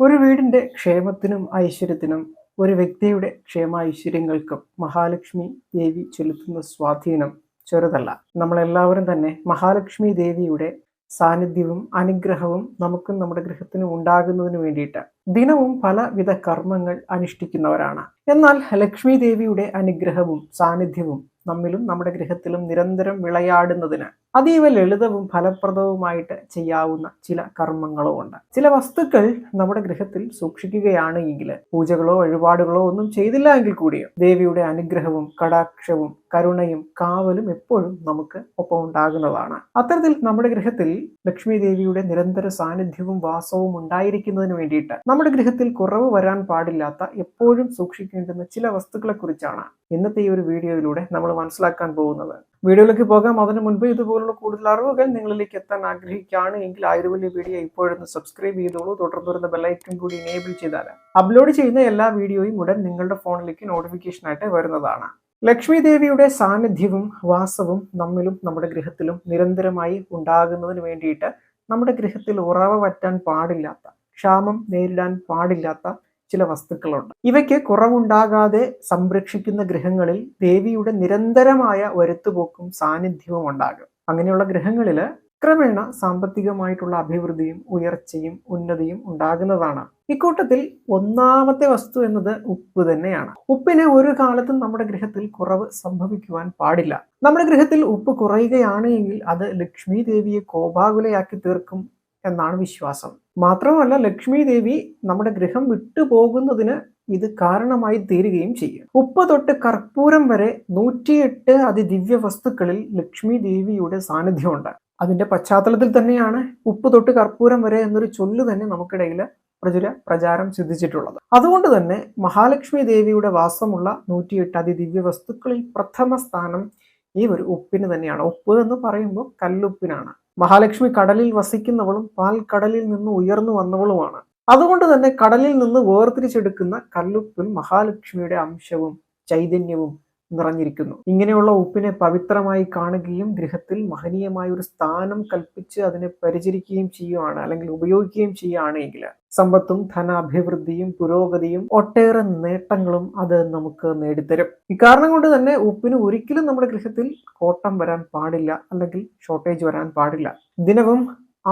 ഒരു വീടിന്റെ ക്ഷേമത്തിനും ഐശ്വര്യത്തിനും ഒരു വ്യക്തിയുടെ ക്ഷേമ ഐശ്വര്യങ്ങൾക്കും മഹാലക്ഷ്മി ദേവി ചെലുത്തുന്ന സ്വാധീനം ചെറുതല്ല. നമ്മളെല്ലാവരും തന്നെ മഹാലക്ഷ്മി ദേവിയുടെ സാന്നിധ്യവും അനുഗ്രഹവും നമുക്കും നമ്മുടെ ഗൃഹത്തിനും ഉണ്ടാകുന്നതിന് വേണ്ടിയിട്ട് ദിനവും പലവിധ കർമ്മങ്ങൾ അനുഷ്ഠിക്കുന്നവരാണ്. എന്നാൽ ലക്ഷ്മി ദേവിയുടെ അനുഗ്രഹവും സാന്നിധ്യവും നമ്മിലും നമ്മുടെ ഗൃഹത്തിലും നിരന്തരം വിളയാടുന്നതിന് അതീവ ലളിതവും ഫലപ്രദവുമായിട്ട് ചെയ്യാവുന്ന ചില കർമ്മങ്ങളുമുണ്ട് ചില വസ്തുക്കൾ നമ്മുടെ ഗൃഹത്തിൽ സൂക്ഷിക്കുകയാണ് എങ്കിൽ പൂജകളോ വഴിപാടുകളോ ഒന്നും ചെയ്തില്ല എങ്കിൽ കൂടിയും ദേവിയുടെ അനുഗ്രഹവും കടാക്ഷവും കരുണയും കാവലും എപ്പോഴും നമുക്ക് ഒപ്പം ഉണ്ടാകുന്നതാണ്. അത്തരത്തിൽ നമ്മുടെ ഗൃഹത്തിൽ ലക്ഷ്മി ദേവിയുടെ നിരന്തര സാന്നിധ്യവും വാസവും ഉണ്ടായിരിക്കുന്നതിന് വേണ്ടിയിട്ട് നമ്മുടെ ഗൃഹത്തിൽ കുറവ് വരാൻ പാടില്ലാത്ത എപ്പോഴും സൂക്ഷിക്കേണ്ടുന്ന ചില വസ്തുക്കളെ കുറിച്ചാണ് ഇന്നത്തെ ഈ ഒരു വീഡിയോയിലൂടെ നമ്മൾ മനസ്സിലാക്കാൻ പോകുന്നത്. വീഡിയോയിലേക്ക് പോകാം. അതിനു മുൻപ് ഇതുപോലുള്ള കൂടുതൽ അറിവുകൾ നിങ്ങളിലേക്ക് എത്താൻ ആഗ്രഹിക്കുകയാണ് എങ്കിൽ ആയുർവേദ വീഡിയോ ഇപ്പോഴൊന്ന് സബ്സ്ക്രൈബ് ചെയ്തോളൂ. തുടർന്ന് വരുന്ന ബെല്ലൈക്കൺ കൂടി എനേബിൾ ചെയ്താൽ അപ്ലോഡ് ചെയ്യുന്ന എല്ലാ വീഡിയോയും ഉടൻ നിങ്ങളുടെ ഫോണിലേക്ക് നോട്ടിഫിക്കേഷൻ ആയിട്ട് വരുന്നതാണ്. ലക്ഷ്മി ദേവിയുടെ സാന്നിധ്യവും വാസവും നമ്മിലും നമ്മുടെ ഗൃഹത്തിലും നിരന്തരമായി ഉണ്ടാകുന്നതിന് വേണ്ടിയിട്ട് നമ്മുടെ ഗൃഹത്തിൽ ഉറവ വറ്റാൻ പാടില്ലാത്ത ക്ഷാമം നേരിടാൻ പാടില്ലാത്ത ചില വസ്തുക്കളുണ്ട്. ഇവയ്ക്ക് കുറവുണ്ടാകാതെ സംരക്ഷിക്കുന്ന ഗ്രഹങ്ങളിൽ ദേവിയുടെ നിരന്തരമായ വരുത്തുപോക്കും സാന്നിധ്യവും ഉണ്ടാകും. അങ്ങനെയുള്ള ഗ്രഹങ്ങളിൽ ക്രമേണ സാമ്പത്തികമായിട്ടുള്ള അഭിവൃദ്ധിയും ഉയർച്ചയും ഉന്നതിയും ഉണ്ടാകുന്നതാണ്. ഇക്കൂട്ടത്തിൽ ഒന്നാമത്തെ വസ്തു എന്നത് ഉപ്പ് തന്നെയാണ്. ഉപ്പിന് ഒരു കാലത്തും നമ്മുടെ ഗൃഹത്തിൽ കുറവ് സംഭവിക്കുവാൻ പാടില്ല. നമ്മുടെ ഗൃഹത്തിൽ ഉപ്പ് കുറയുകയാണ് എങ്കിൽ അത് ലക്ഷ്മി ദേവിയെ കോപാകുലയാക്കി തീർക്കും എന്നാണ് വിശ്വാസം. മാത്രമല്ല ലക്ഷ്മി ദേവി നമ്മുടെ ഗൃഹം വിട്ടുപോകുന്നതിന് ഇത് കാരണമായി തീരുകയും ചെയ്യും. ഉപ്പ് തൊട്ട് കർപ്പൂരം വരെ നൂറ്റിയെട്ട് അതിദിവ്യ വസ്തുക്കളിൽ ലക്ഷ്മി ദേവിയുടെ സാന്നിധ്യമുണ്ട്. അതിന്റെ പശ്ചാത്തലത്തിൽ തന്നെയാണ് ഉപ്പ് തൊട്ട് കർപ്പൂരം വരെ എന്നൊരു ചൊല്ല് തന്നെ നമുക്കിടയിൽ പ്രചുര പ്രചാരം സിദ്ധിച്ചിട്ടുള്ളത്. അതുകൊണ്ട് തന്നെ മഹാലക്ഷ്മി ദേവിയുടെ വാസമുള്ള നൂറ്റിയെട്ട് അതിദിവ്യ വസ്തുക്കളിൽ പ്രഥമ സ്ഥാനം ഈ ഒരു ഉപ്പിന് തന്നെയാണ്. ഉപ്പ് എന്ന് പറയുമ്പോൾ കല്ലുപ്പിനാണ്. മഹാലക്ഷ്മി കടലിൽ വസിക്കുന്നവളും പാൽ കടലിൽ നിന്ന് ഉയർന്നു വന്നവളുമാണ്. അതുകൊണ്ട് തന്നെ കടലിൽ നിന്ന് വേർതിരിച്ചെടുക്കുന്ന കല്ലുപ്പിൽ മഹാലക്ഷ്മിയുടെ അംശവും ചൈതന്യവും നിറഞ്ഞിരിക്കുന്നു. ഇങ്ങനെയുള്ള ഉപ്പിനെ പവിത്രമായി കാണുകയും ഗൃഹത്തിൽ മഹനീയമായ ഒരു സ്ഥാനം കൽപ്പിച്ച് അതിനെ പരിചരിക്കുകയും ചെയ്യുകയാണ് അല്ലെങ്കിൽ ഉപയോഗിക്കുകയും ചെയ്യുകയാണെങ്കിൽ സമ്പത്തും ധനാഭിവൃദ്ധിയും പുരോഗതിയും ഒട്ടേറെ നേട്ടങ്ങളും അത് നമുക്ക് നേടിത്തരും. ഇക്കാരണം കൊണ്ട് തന്നെ ഉപ്പിന് ഒരിക്കലും നമ്മുടെ ഗൃഹത്തിൽ കോട്ടം വരാൻ പാടില്ല അല്ലെങ്കിൽ ഷോർട്ടേജ് വരാൻ പാടില്ല. ദിനവും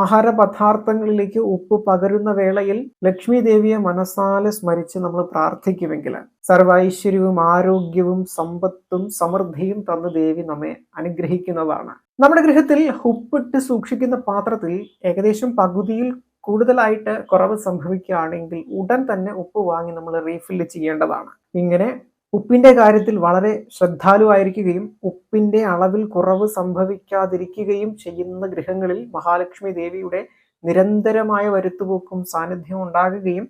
ആഹാര പദാർത്ഥങ്ങളിലേക്ക് ഉപ്പ് പകരുന്ന വേളയിൽ ലക്ഷ്മി ദേവിയെ മനസ്സാലെ സ്മരിച്ച് നമ്മൾ പ്രാർത്ഥിക്കുമെങ്കിൽ സർവൈശ്വര്യവും ആരോഗ്യവും സമ്പത്തും സമൃദ്ധിയും തന്ന ദേവി നമ്മെ അനുഗ്രഹിക്കുന്നതാണ്. നമ്മുടെ ഗൃഹത്തിൽ ഉപ്പിട്ട് സൂക്ഷിക്കുന്ന പാത്രത്തിൽ ഏകദേശം പകുതിയിൽ കൂടുതലായിട്ട് കുറവ് സംഭവിക്കുകയാണെങ്കിൽ ഉടൻ തന്നെ ഉപ്പ് വാങ്ങി നമ്മൾ റീഫില്ല് ചെയ്യേണ്ടതാണ്. ഇങ്ങനെ ഉപ്പിന്റെ കാര്യത്തിൽ വളരെ ശ്രദ്ധാലുവായിരിക്കുകയും ഉപ്പിന്റെ അളവിൽ കുറവ് സംഭവിക്കാതിരിക്കുകയും ചെയ്യുന്ന ഗൃഹങ്ങളിൽ മഹാലക്ഷ്മി ദേവിയുടെ നിരന്തരമായ വരുത്തുപോക്കും സാന്നിധ്യം ഉണ്ടാകുകയും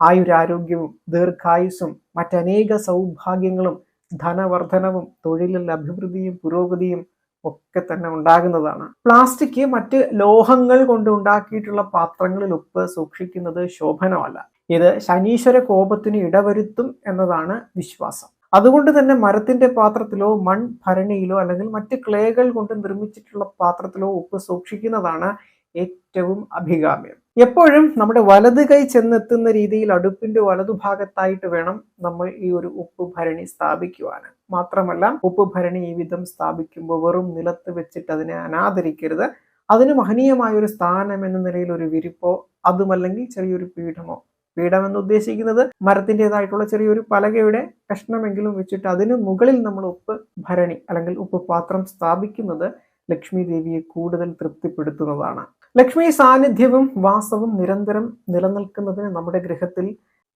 ആയുരാരോഗ്യവും ദീർഘായുസ്സും മറ്റനേക സൗഭാഗ്യങ്ങളും ധനവർദ്ധനവും തൊഴിലിൽ അഭിവൃദ്ധിയും പുരോഗതിയും ഒക്കെ തന്നെ ഉണ്ടാകുന്നതാണ്. പ്ലാസ്റ്റിക് മറ്റ് ലോഹങ്ങൾ കൊണ്ട് ഉണ്ടാക്കിയിട്ടുള്ള പാത്രങ്ങളിൽ ഉപ്പ് സൂക്ഷിക്കുന്നത് ശോഭനമല്ല. ഇത് ശനീശ്വര കോപത്തിന് ഇടവരുത്തും എന്നതാണ് വിശ്വാസം. അതുകൊണ്ട് തന്നെ മരത്തിന്റെ പാത്രത്തിലോ മൺ ഭരണിയിലോ അല്ലെങ്കിൽ മറ്റ് ക്ലേകൾ കൊണ്ട് നിർമ്മിച്ചിട്ടുള്ള പാത്രത്തിലോ ഉപ്പ് സൂക്ഷിക്കുന്നതാണ് ഏറ്റവും അഭികാമ്യം. എപ്പോഴും നമ്മുടെ വലത് കൈ ചെന്നെത്തുന്ന രീതിയിൽ അടുപ്പിന്റെ വലതുഭാഗത്തായിട്ട് വേണം നമ്മൾ ഈ ഒരു ഉപ്പ് ഭരണി സ്ഥാപിക്കുവാൻ. മാത്രമല്ല ഉപ്പ് ഭരണി ഈ വിധം സ്ഥാപിക്കുമ്പോൾ വെറും നിലത്ത് വെച്ചിട്ട് അതിനെ അനാദരിക്കരുത്. അതിന് മഹനീയമായ ഒരു സ്ഥാനം എന്ന നിലയിൽ ഒരു വിരിപ്പോ അതുമല്ലെങ്കിൽ ചെറിയൊരു പീഠമോ പീഠം എന്ന് ഉദ്ദേശിക്കുന്നത് മരത്തിന്റെതായിട്ടുള്ള ചെറിയൊരു പലകയുടെ കഷ്ണമെങ്കിലും വെച്ചിട്ട് അതിന് മുകളിൽ നമ്മൾ ഉപ്പ് ഭരണി അല്ലെങ്കിൽ ഉപ്പ് പാത്രം സ്ഥാപിക്കുന്നത് ലക്ഷ്മി ദേവിയെ കൂടുതൽ തൃപ്തിപ്പെടുത്തുന്നതാണ്. ലക്ഷ്മി സാന്നിധ്യവും വാസവും നിരന്തരം നിലനിൽക്കുന്നതിന് നമ്മുടെ ഗൃഹത്തിൽ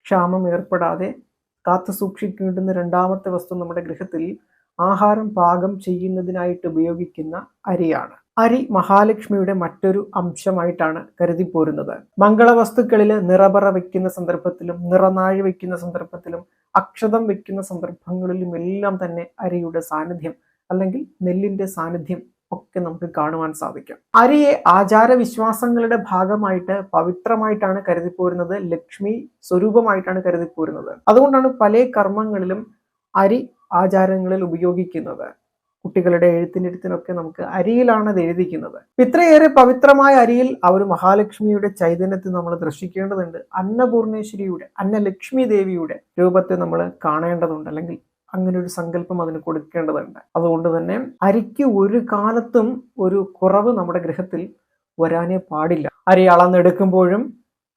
ക്ഷാമം ഏർപ്പെടാതെ കാത്തു സൂക്ഷിക്കേണ്ടുന്ന രണ്ടാമത്തെ വസ്തു നമ്മുടെ ഗൃഹത്തിൽ ആഹാരം പാകം ചെയ്യുന്നതിനായിട്ട് ഉപയോഗിക്കുന്ന അരിയാണ്. അരി മഹാലക്ഷ്മിയുടെ മറ്റൊരു അംശമായിട്ടാണ് കരുതിപ്പോരുന്നത്. മംഗളവസ്തുക്കളിൽ നിറപറ വയ്ക്കുന്ന സന്ദർഭത്തിലും നിറനാഴി വയ്ക്കുന്ന സന്ദർഭത്തിലും അക്ഷതം വയ്ക്കുന്ന സന്ദർഭങ്ങളിലും എല്ലാം തന്നെ അരിയുടെ സാന്നിധ്യം അല്ലെങ്കിൽ നെല്ലിന്റെ സാന്നിധ്യം ഒക്കെ നമുക്ക് കാണുവാൻ സാധിക്കും. അരിയെ ആചാര വിശ്വാസങ്ങളുടെ ഭാഗമായിട്ട് പവിത്രമായിട്ടാണ് കരുതിപ്പോരുന്നത്. ലക്ഷ്മി സ്വരൂപമായിട്ടാണ് കരുതിപ്പോരുന്നത്. അതുകൊണ്ടാണ് പല കർമ്മങ്ങളിലും അരി ആചാരങ്ങളിൽ ഉപയോഗിക്കുന്നത്. കുട്ടികളുടെ എഴുത്തിനിരുത്തിനൊക്കെ നമുക്ക് അരിയിലാണ് അത് എഴുതിക്കുന്നത്. ഇത്രയേറെ പവിത്രമായ അരിയിൽ ആ ഒരു മഹാലക്ഷ്മിയുടെ ചൈതന്യത്തെ നമ്മൾ ദർശിക്കേണ്ടതുണ്ട്. അന്നപൂർണേശ്വരിയുടെ അന്നലക്ഷ്മി ദേവിയുടെ രൂപത്തെ നമ്മൾ കാണേണ്ടതുണ്ട് അല്ലെങ്കിൽ അങ്ങനെ ഒരു സങ്കല്പം അതിന് കൊടുക്കേണ്ടതുണ്ട്. അതുകൊണ്ട് തന്നെ അരിക്ക് ഒരു കാലത്തും ഒരു കുറവ് നമ്മുടെ ഗ്രഹത്തിൽ വരാനേ പാടില്ല. അരി അളന്നെടുക്കുമ്പോഴും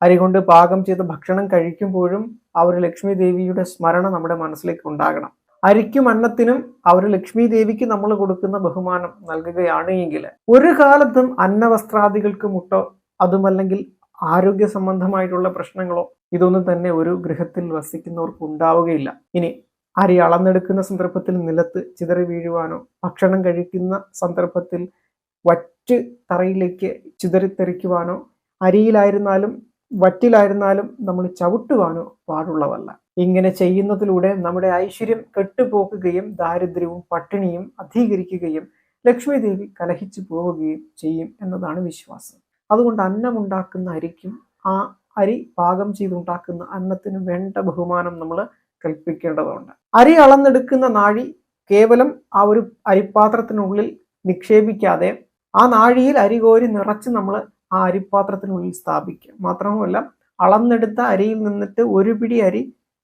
അരി കൊണ്ട് പാകം ചെയ്ത ഭക്ഷണം കഴിക്കുമ്പോഴും ആ ഒരു ലക്ഷ്മി ദേവിയുടെ സ്മരണ നമ്മുടെ മനസ്സിലേക്ക് ഉണ്ടാകണം. അരിക്കും അന്നത്തിനും അവർ ലക്ഷ്മി ദേവിക്ക് നമ്മൾ കൊടുക്കുന്ന ബഹുമാനം നൽകുകയാണ് എങ്കിൽ ഒരു കാലത്തും അന്നവസ്ത്രാദികൾക്ക് മുട്ടോ അതുമല്ലെങ്കിൽ ആരോഗ്യ സംബന്ധമായിട്ടുള്ള പ്രശ്നങ്ങളോ ഇതൊന്നും തന്നെ ഒരു ഗൃഹത്തിൽ വസിക്കുന്നവർക്ക് ഉണ്ടാവുകയില്ല. ഇനി അരി അളന്നെടുക്കുന്ന സന്ദർഭത്തിൽ നിലത്ത് ചിതറി വീഴുവാനോ ഭക്ഷണം കഴിക്കുന്ന സന്ദർഭത്തിൽ വറ്റ് തറയിലേക്ക് ചിതറിത്തെറിക്കുവാനോ അരിയിലായിരുന്നാലും വറ്റിലായിരുന്നാലും നമ്മൾ ചവിട്ടുവാനോ പാടുള്ളതല്ല. ഇങ്ങനെ ചെയ്യുന്നതിലൂടെ നമ്മുടെ ഐശ്വര്യം കെട്ടുപോക്കുകയും ദാരിദ്ര്യവും പട്ടിണിയും അധികരിക്കുകയും ലക്ഷ്മി ദേവി കലഹിച്ചു പോവുകയും ചെയ്യും എന്നതാണ് വിശ്വാസം. അതുകൊണ്ട് അന്നമുണ്ടാക്കുന്ന അരിക്കും ആ അരി പാകം ചെയ്തുണ്ടാക്കുന്ന അന്നത്തിന് വേണ്ട ബഹുമാനം നമ്മൾ കൽപ്പിക്കേണ്ടതുണ്ട്. അരി അളന്നെടുക്കുന്ന നാഴി കേവലം ആ ഒരു അരിപ്പാത്രത്തിനുള്ളിൽ നിക്ഷേപിക്കാതെ ആ നാഴിയിൽ അരി കോരി നിറച്ച് നമ്മൾ ആ അരിപ്പാത്രത്തിനുള്ളിൽ സ്ഥാപിക്കുക മാത്രമല്ല അളന്നെടുത്ത അരിയിൽ നിന്നിട്ട് ഒരു പിടി അരി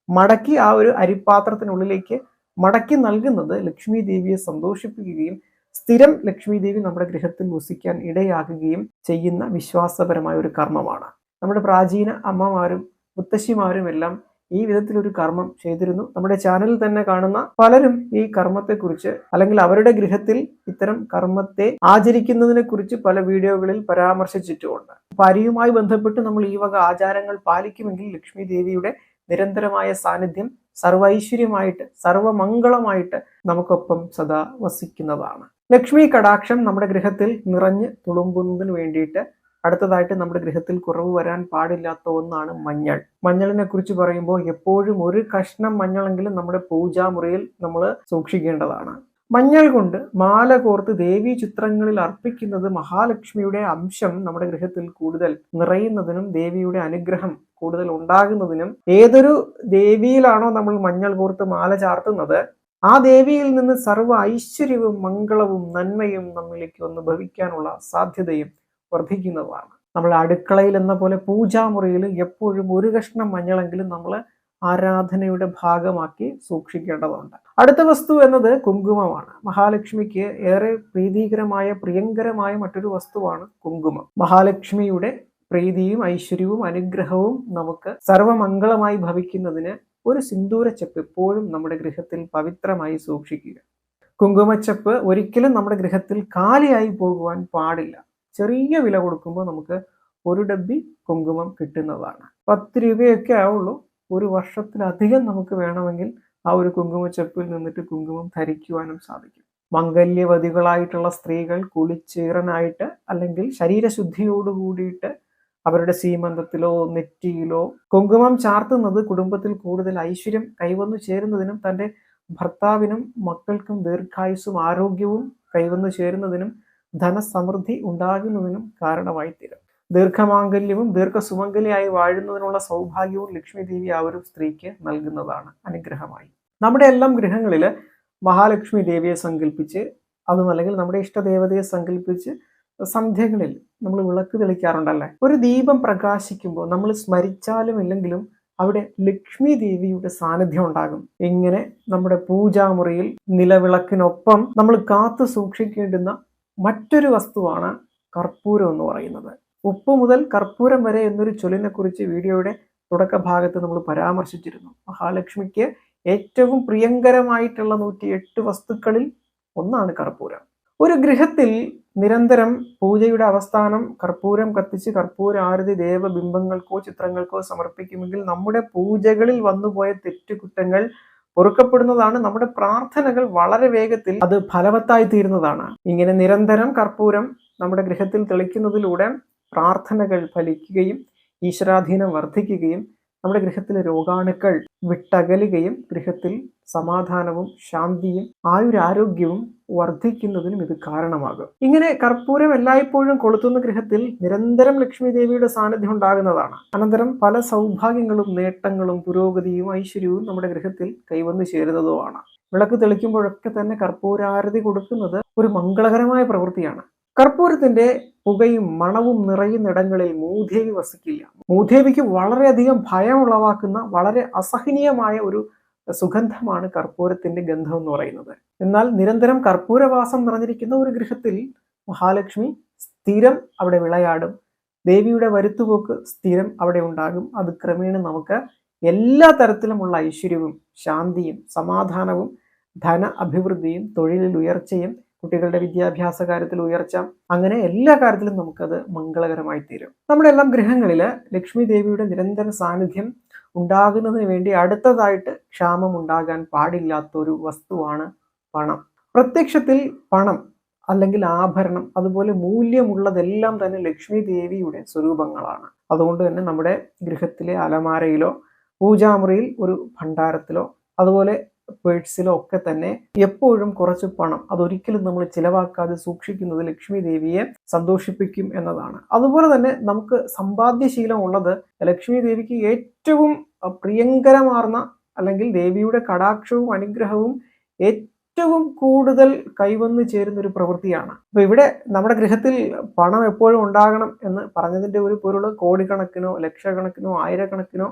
മടക്കി ആ ഒരു അരിപ്പാത്രത്തിനുള്ളിലേക്ക് മടക്കി നൽകുന്നത് ലക്ഷ്മി ദേവിയെ സന്തോഷിപ്പിക്കുകയും സ്ഥിരം ലക്ഷ്മി ദേവി നമ്മുടെ ഗൃഹത്തിൽ വസിക്കാൻ ഇടയാകുകയും ചെയ്യുന്ന വിശ്വാസപരമായ ഒരു കർമ്മമാണ്. നമ്മുടെ പ്രാചീന അമ്മമാരും മുത്തശ്ശിമാരും എല്ലാം ഈ വിധത്തിലൊരു കർമ്മം ചെയ്തിരുന്നു. നമ്മുടെ ചാനലിൽ തന്നെ കാണുന്ന പലരും ഈ കർമ്മത്തെക്കുറിച്ച് അല്ലെങ്കിൽ അവരുടെ ഗൃഹത്തിൽ ഇത്തരം കർമ്മത്തെ ആചരിക്കുന്നതിനെ കുറിച്ച് പല വീഡിയോകളിൽ പരാമർശിച്ചിട്ടുമുണ്ട്. അരിയുമായി ബന്ധപ്പെട്ട് നമ്മൾ ഈ വക ആചാരങ്ങൾ പാലിക്കുമെങ്കിൽ ലക്ഷ്മി ദേവിയുടെ നിരന്തരമായ സാന്നിധ്യം സർവൈശ്വര്യമായിട്ട് സർവമംഗളമായിട്ട് നമുക്കൊപ്പം സദാ വസിക്കുന്നതാണ്. ലക്ഷ്മി കടാക്ഷം നമ്മുടെ ഗൃഹത്തിൽ നിറഞ്ഞ് തുളുമ്പുന്നതിന് വേണ്ടിയിട്ട് അടുത്തതായിട്ട് നമ്മുടെ ഗൃഹത്തിൽ കുറവ് വരാൻ പാടില്ലാത്ത ഒന്നാണ് മഞ്ഞൾ. മഞ്ഞളിനെ കുറിച്ച് പറയുമ്പോൾ എപ്പോഴും ഒരു കഷ്ണം മഞ്ഞളെങ്കിലും നമ്മുടെ പൂജാമുറിയിൽ നമ്മൾ സൂക്ഷിക്കേണ്ടതാണ്. മഞ്ഞൾ കൊണ്ട് മാല കോർത്ത് ദേവി ചിത്രങ്ങളിൽ അർപ്പിക്കുന്നത് മഹാലക്ഷ്മിയുടെ അംശം നമ്മുടെ ഗൃഹത്തിൽ കൂടുതൽ നിറയുന്നതിനും ദേവിയുടെ അനുഗ്രഹം കൂടുതൽ ഉണ്ടാകുന്നതിനും ഏതൊരു ദേവിയിലാണോ നമ്മൾ മഞ്ഞൾ കോർത്ത് മാല ചാർത്തുന്നത് ആ ദേവിയിൽ നിന്ന് സർവ ഐശ്വര്യവും മംഗളവും നന്മയും നമ്മിലേക്ക് വന്ന് ഭവിക്കാനുള്ള സാധ്യതയും വർദ്ധിക്കുന്നതാണ്. നമ്മൾ അടുക്കളയിൽ എന്ന പോലെ പൂജാമുറിയിൽ എപ്പോഴും ഒരു കഷ്ണം മഞ്ഞളെങ്കിലും നമ്മൾ ആരാധനയുടെ ഭാഗമാക്കി സൂക്ഷിക്കേണ്ടതുണ്ട്. അടുത്ത വസ്തു എന്നത് കുങ്കുമമാണ്. മഹാലക്ഷ്മിക്ക് ഏറെ പ്രീതികരമായ പ്രിയങ്കരമായ മറ്റൊരു വസ്തുവാണ് കുങ്കുമം. മഹാലക്ഷ്മിയുടെ പ്രീതിയും ഐശ്വര്യവും അനുഗ്രഹവും നമുക്ക് സർവമംഗളമായി ഭവിക്കുന്നതിന് ഒരു സിന്ദൂരച്ചപ്പ് എപ്പോഴും നമ്മുടെ ഗൃഹത്തിൽ പവിത്രമായി സൂക്ഷിക്കുക. കുങ്കുമച്ചപ്പ് ഒരിക്കലും നമ്മുടെ ഗൃഹത്തിൽ കാലിയായി പോകുവാൻ പാടില്ല. ചെറിയ വില കൊടുക്കുമ്പോൾ നമുക്ക് ഒരു ഡബ്ബി കുങ്കുമം കിട്ടുന്നതാണ്. പത്ത് രൂപയൊക്കെ ആവുള്ളൂ. ഒരു വർഷത്തിലധികം നമുക്ക് വേണമെങ്കിൽ ആ ഒരു കുങ്കുമച്ചപ്പിൽ നിന്നിട്ട് കുങ്കുമം ധരിക്കുവാനും സാധിക്കും. മംഗല്യവതികളായിട്ടുള്ള സ്ത്രീകൾ കുളിച്ചീറനായിട്ട് അല്ലെങ്കിൽ ശരീരശുദ്ധിയോട് കൂടിയിട്ട് അവരുടെ സീമന്തത്തിലോ നെറ്റിയിലോ കുങ്കുമം ചാർത്തുന്നത് കുടുംബത്തിൽ കൂടുതൽ ഐശ്വര്യം കൈവന്നു ചേരുന്നതിനും തന്റെ ഭർത്താവിനും മക്കൾക്കും ദീർഘായുസ്സും ആരോഗ്യവും കൈവന്നു ചേരുന്നതിനും ധനസമൃദ്ധി ഉണ്ടാകുന്നതിനും കാരണമായി തീരും ദീർഘമാംഗല്യവും ദീർഘസുമംഗലിയായി വാഴുന്നതിനുള്ള സൗഭാഗ്യവും ലക്ഷ്മി ദേവി ആ ഒരു സ്ത്രീക്ക് നൽകുന്നതാണ് അനുഗ്രഹമായി. നമ്മുടെ എല്ലാം ഗൃഹങ്ങളിൽ മഹാലക്ഷ്മി ദേവിയെ സങ്കല്പിച്ച് അതും അല്ലെങ്കിൽ നമ്മുടെ ഇഷ്ടദേവതയെ സങ്കല്പിച്ച് സന്ധ്യകളിൽ നമ്മൾ വിളക്ക് തെളിക്കാറുണ്ടല്ലേ? ഒരു ദീപം പ്രകാശിക്കുമ്പോൾ നമ്മൾ സ്മരിച്ചാലും ഇല്ലെങ്കിലും അവിടെ ലക്ഷ്മി ദേവിയുടെ സാന്നിധ്യം ഉണ്ടാകും. ഇങ്ങനെ നമ്മുടെ പൂജാമുറിയിൽ നിലവിളക്കിനൊപ്പം നമ്മൾ കാത്തു സൂക്ഷിക്കേണ്ടുന്ന മറ്റൊരു വസ്തുവാണ് കർപ്പൂരം എന്ന് പറയുന്നത്. ഉപ്പ് മുതൽ കർപ്പൂരം വരെ എന്നൊരു ചൊല്ലിനെ കുറിച്ച് വീഡിയോയുടെ തുടക്ക ഭാഗത്ത് നമ്മൾ പരാമർശിച്ചിരുന്നു. മഹാലക്ഷ്മിക്ക് ഏറ്റവും പ്രിയങ്കരമായിട്ടുള്ള നൂറ്റി എട്ട് വസ്തുക്കളിൽ ഒന്നാണ് കർപ്പൂരം. ഒരു ഗൃഹത്തിൽ നിരന്തരം പൂജയുടെ അവസ്ഥാനം കർപ്പൂരം കത്തിച്ച് കർപ്പൂര ആരതി ദേവബിംബങ്ങൾക്കോ ചിത്രങ്ങൾക്കോ സമർപ്പിക്കുമെങ്കിൽ നമ്മുടെ പൂജകളിൽ വന്നുപോയ തെറ്റുകുറ്റങ്ങൾ പൊറുക്കപ്പെടുന്നതാണ്. നമ്മുടെ പ്രാർത്ഥനകൾ വളരെ വേഗത്തിൽ അത് ഫലവത്തായി തീരുന്നതാണ്. ഇങ്ങനെ നിരന്തരം കർപ്പൂരം നമ്മുടെ ഗൃഹത്തിൽ തെളിക്കുന്നതിലൂടെ പ്രാർത്ഥനകൾ ഫലിക്കുകയും ഈശ്വരാധീനം വർദ്ധിക്കുകയും നമ്മുടെ ഗൃഹത്തിലെ രോഗാണുക്കൾ വിട്ടകലുകയും ഗൃഹത്തിൽ സമാധാനവും ശാന്തിയും ആയുരാരോഗ്യവും വർദ്ധിക്കുന്നതിനും ഇത് കാരണമാകും. ഇങ്ങനെ കർപ്പൂരം എല്ലായ്പ്പോഴും കൊളുത്തുന്ന ഗൃഹത്തിൽ നിരന്തരം ലക്ഷ്മി ദേവിയുടെ സാന്നിധ്യം ഉണ്ടാകുന്നതാണ്. അനന്തരം പല സൗഭാഗ്യങ്ങളും നേട്ടങ്ങളും പുരോഗതിയും ഐശ്വര്യവും നമ്മുടെ ഗൃഹത്തിൽ കൈവന്നു ചേരുന്നതുമാണ്. വിളക്ക് തെളിക്കുമ്പോഴൊക്കെ തന്നെ കർപ്പൂരാരതി കൊടുക്കുന്നത് ഒരു മംഗളകരമായ പ്രവൃത്തിയാണ്. കർപ്പൂരത്തിന്റെ പുകയും മണവും നിറയുന്ന ഇടങ്ങളിൽ മൂധേവി വസിക്കില്ല. മൂധേവിക്ക് വളരെയധികം ഭയം ഉളവാക്കുന്ന വളരെ അസഹനീയമായ ഒരു സുഗന്ധമാണ് കർപ്പൂരത്തിന്റെ ഗന്ധം എന്ന് പറയുന്നത്. എന്നാൽ നിരന്തരം കർപ്പൂരവാസം നിറഞ്ഞിരിക്കുന്ന ഒരു ഗൃഹത്തിൽ മഹാലക്ഷ്മി സ്ഥിരം അവിടെ വിളയാടും. ദേവിയുടെ വരുത്തുപോക്ക് സ്ഥിരം അവിടെ ഉണ്ടാകും. അത് ക്രമേണ നമുക്ക് എല്ലാ തരത്തിലുമുള്ള ഐശ്വര്യവും ശാന്തിയും സമാധാനവും ധന അഭിവൃദ്ധിയും തൊഴിലിൽ ഉയർച്ചയും കുട്ടികളുടെ വിദ്യാഭ്യാസ കാര്യത്തിൽ ഉയർച്ച അങ്ങനെ എല്ലാ കാര്യത്തിലും നമുക്കത് മംഗളകരമായി തീരും. നമ്മുടെ എല്ലാം ഗൃഹങ്ങളിൽ ലക്ഷ്മി ദേവിയുടെ നിരന്തര സാന്നിധ്യം ഉണ്ടാകുന്നതിന് വേണ്ടി അടുത്തതായിട്ട് ക്ഷാമം ഉണ്ടാകാൻ പാടില്ലാത്ത ഒരു വസ്തുവാണ് പണം. പ്രത്യക്ഷത്തിൽ പണം അല്ലെങ്കിൽ ആഭരണം അതുപോലെ മൂല്യമുള്ളതെല്ലാം തന്നെ ലക്ഷ്മി ദേവിയുടെ സ്വരൂപങ്ങളാണ്. അതുകൊണ്ട് തന്നെ നമ്മുടെ ഗൃഹത്തിലെ അലമാരയിലോ പൂജാമുറിയിൽ ഒരു ഭണ്ഡാരത്തിലോ അതുപോലെ പേഴ്സിലോ ഒക്കെ തന്നെ എപ്പോഴും കുറച്ച് പണം അതൊരിക്കലും നമ്മൾ ചിലവാക്കാതെ സൂക്ഷിക്കുന്നത് ലക്ഷ്മി ദേവിയെ സന്തോഷിപ്പിക്കും എന്നതാണ്. അതുപോലെ തന്നെ നമുക്ക് സമ്പാദ്യശീലം ഉള്ളത് ലക്ഷ്മി ദേവിക്ക് ഏറ്റവും പ്രിയങ്കരമാർന്ന അല്ലെങ്കിൽ ദേവിയുടെ കടാക്ഷവും അനുഗ്രഹവും ഏറ്റവും കൂടുതൽ കൈവന്നു ചേരുന്ന ഒരു പ്രവൃത്തിയാണ്. അപ്പൊ ഇവിടെ നമ്മുടെ ഗൃഹത്തിൽ പണം എപ്പോഴും ഉണ്ടാകണം എന്ന് പറഞ്ഞതിന്റെ ഒരു പൊരുൾ കോടിക്കണക്കിനോ ലക്ഷക്കണക്കിനോ ആയിരക്കണക്കിനോ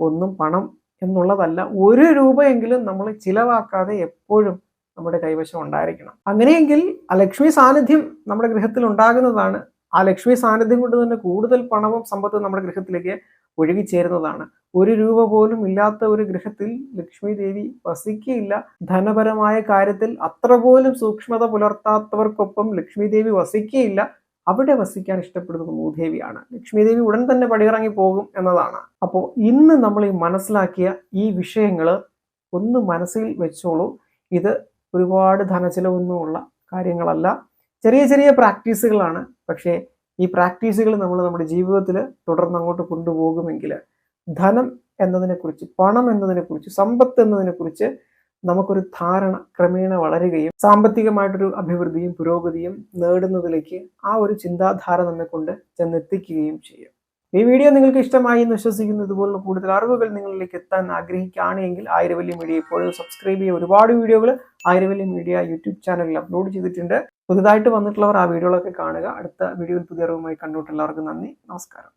ഒന്നും പണം എന്നുള്ളതല്ല ഒരു രൂപയെങ്കിലും നമ്മൾ ചിലവാക്കാതെ എപ്പോഴും നമ്മുടെ കൈവശം ഉണ്ടായിരിക്കണം. അങ്ങനെയെങ്കിൽ ആ ലക്ഷ്മി സാന്നിധ്യം നമ്മുടെ ഗൃഹത്തിൽ ഉണ്ടാകുന്നതാണ്. ആ ലക്ഷ്മി സാന്നിധ്യം കൊണ്ട് തന്നെ കൂടുതൽ പണവും സമ്പത്തും നമ്മുടെ ഗൃഹത്തിലേക്ക് ഒഴുകിച്ചേരുന്നതാണ്. ഒരു രൂപ പോലും ഇല്ലാത്ത ഒരു ഗൃഹത്തിൽ ലക്ഷ്മി ദേവി വസിക്കുകയില്ല. ധനപരമായ കാര്യത്തിൽ അത്ര പോലും സൂക്ഷ്മത പുലർത്താത്തവർക്കൊപ്പം ലക്ഷ്മി ദേവി വസിക്കുകയില്ല. അവിടെ വസിക്കാൻ ഇഷ്ടപ്പെടുന്നത് ഭൂദേവിയാണ് ലക്ഷ്മി ദേവി ഉടൻ തന്നെ പടിയിറങ്ങി പോകും എന്നതാണ്. അപ്പോൾ ഇന്ന് നമ്മൾ ഈ മനസ്സിലാക്കിയ ഈ വിഷയങ്ങൾ ഒന്ന് മനസ്സിൽ വെച്ചോളൂ. ഇത് ഒരുപാട് ധനച്ചിലവൊന്നുമുള്ള കാര്യങ്ങളല്ല. ചെറിയ ചെറിയ പ്രാക്ടീസുകളാണ്. പക്ഷേ ഈ പ്രാക്ടീസുകൾ നമ്മൾ നമ്മുടെ ജീവിതത്തിൽ തുടർന്ന് അങ്ങോട്ട് കൊണ്ടുപോകുമെങ്കിൽ ധനം എന്നതിനെക്കുറിച്ച് പണം എന്നതിനെക്കുറിച്ച് സമ്പത്ത് എന്നതിനെക്കുറിച്ച് നമുക്കൊരു ധാരണ ക്രമേണ വളരുകയും സാമ്പത്തികമായിട്ടൊരു അഭിവൃദ്ധിയും പുരോഗതിയും നേടുന്നതിലേക്ക് ആ ഒരു ചിന്താധാര നമ്മെ കൊണ്ട് ചെന്നെത്തിക്കുകയും ചെയ്യും. ഈ വീഡിയോ നിങ്ങൾക്ക് ഇഷ്ടമായി എന്ന് വിശ്വസിക്കുന്നു ഇതുപോലുള്ള കൂടുതൽ അറിവുകൾ നിങ്ങളിലേക്ക് എത്താൻ ആഗ്രഹിക്കുകയാണെങ്കിൽ ആയിരവല്യ മീഡിയ ഇപ്പോഴും സബ്സ്ക്രൈബ് ചെയ്യുക ഒരുപാട് വീഡിയോകൾ ആയിരവല്യ മീഡിയ യൂട്യൂബ് ചാനലിൽ അപ്ലോഡ് ചെയ്തിട്ടുണ്ട്. പുതുതായിട്ട് വന്നിട്ടുള്ളവർ ആ വീഡിയോകളൊക്കെ കാണുക. അടുത്ത വീഡിയോയിൽ പുതിയ അറിവുമായി കണ്ടുകൊണ്ട് എല്ലാവർക്കും നന്ദി. നമസ്കാരം.